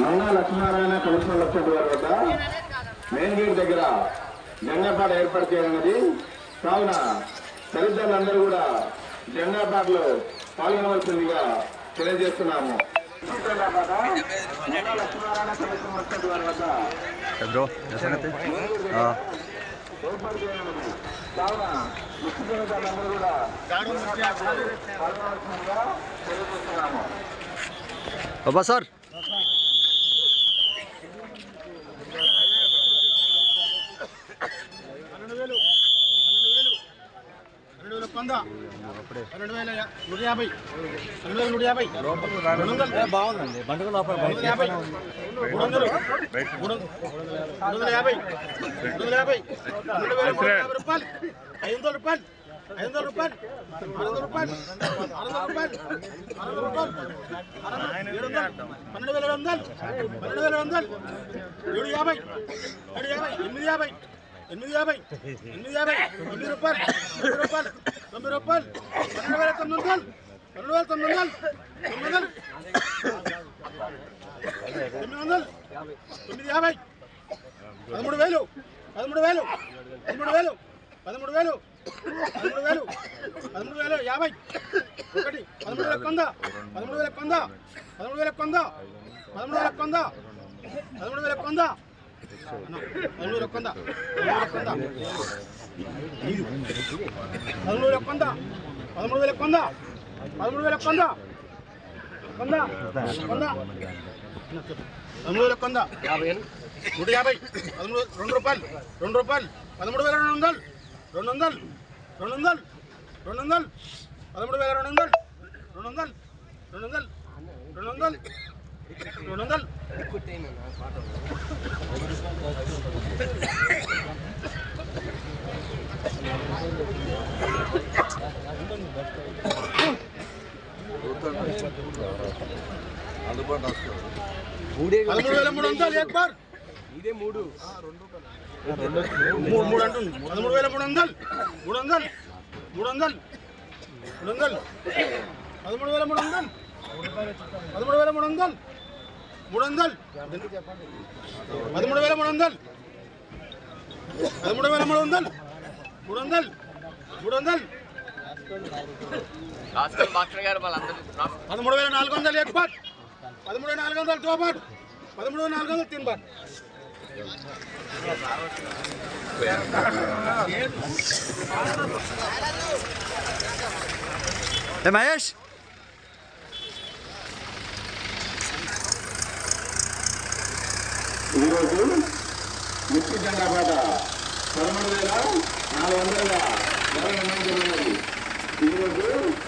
Manga Lakshminarayana commissioner Laxman గారి వద్ద main gate దగ్గర జెండాపాట ఏర్పాటు చేయనున్నది కావున తల్లిదండ్రులందరూ కూడా జెండాపాటలో పాల్గొనవలసిందిగా తెలియజేస్తున్నాము. జెండాపాట మంగా వందల. యాభై. రూపాయలు. ఐదు వందల రూపాయలు. ఐదు వందల రూపాయలు. వందల రూపాయలు. వందల రూపాయలు. వందల రూపాయలు. ఏడు వందలు. పన్నెండు వేల ఏడు వందలు. పన్నెండు వేల ఏడు వందలు. ఏడు యాభై. ఏడు యాభై. ఎనిమిది యాభై. ఎనిమిది యాభై ఎనిమిది యాభై తొమ్మిది రూపాయలు తొమ్మిది రూపాయలు తొమ్మిది రూపాయలు పన్నెండు వేల తొమ్మిది వందలు పన్నెండు వేల తొమ్మిది వందలు తొమ్మిది వందలు తొమ్మిది వందలు తొమ్మిది యాభై పదమూడు వేలు పదమూడు వేలు పదమూడు వేలు పదమూడు వేలు పదమూడు వేలు పదమూడు వేలు యాభై ఒకటి పదమూడు వేల కొంద పదమూడు వేల కొంద పదమూడు వేల కొంద పదమూడు వేల కొంద పదమూడు వేల కొంద పదమూడు వేల కొంద పదమూడు వేల కొంద పదమూడు వేల కొంద పదమూడు వేల కొంద కొంద కొంద పదమూడు వేల కొంద నూట యాభై పదమూడు రెండు రూపాయలు రెండు రూపాయలు పదమూడు వేల రెండు వందలు రెండు వందలు రెండు వందలు రెండు వందలు పదమూడు వేల రెండు వందలు రెండు వందలు రెండు వందలు రెండు వందలు రెండు వందలు పదమూడు వేల మూడు వందలు ఏక్ బార్ మూడు మూడు అంటుంది పదమూడు వేల మూడు వందలు. మూడు వందలు మూడు వందలు మూడు వందలు పదమూడు వేల మూడు వందలు. పదమూడు వేల మూడు వందలు మూడు వందలు పదమూడు వేల మూడు వందలు పదమూడు వేల మూడు వందలు మూడు వందలు మూడు వందలు. పదమూడు వేల నాలుగు వందలు బాట్ పదమూడు వేల నాలుగు వందలు టూ బాట్ పదమూడు వేల నాలుగు వందలు తిన్ బాట్ ఏ మహేష్? ఈరోజు మిర్చి జెండా పాట పదమూడు వేల నాలుగు వందల Você não viu?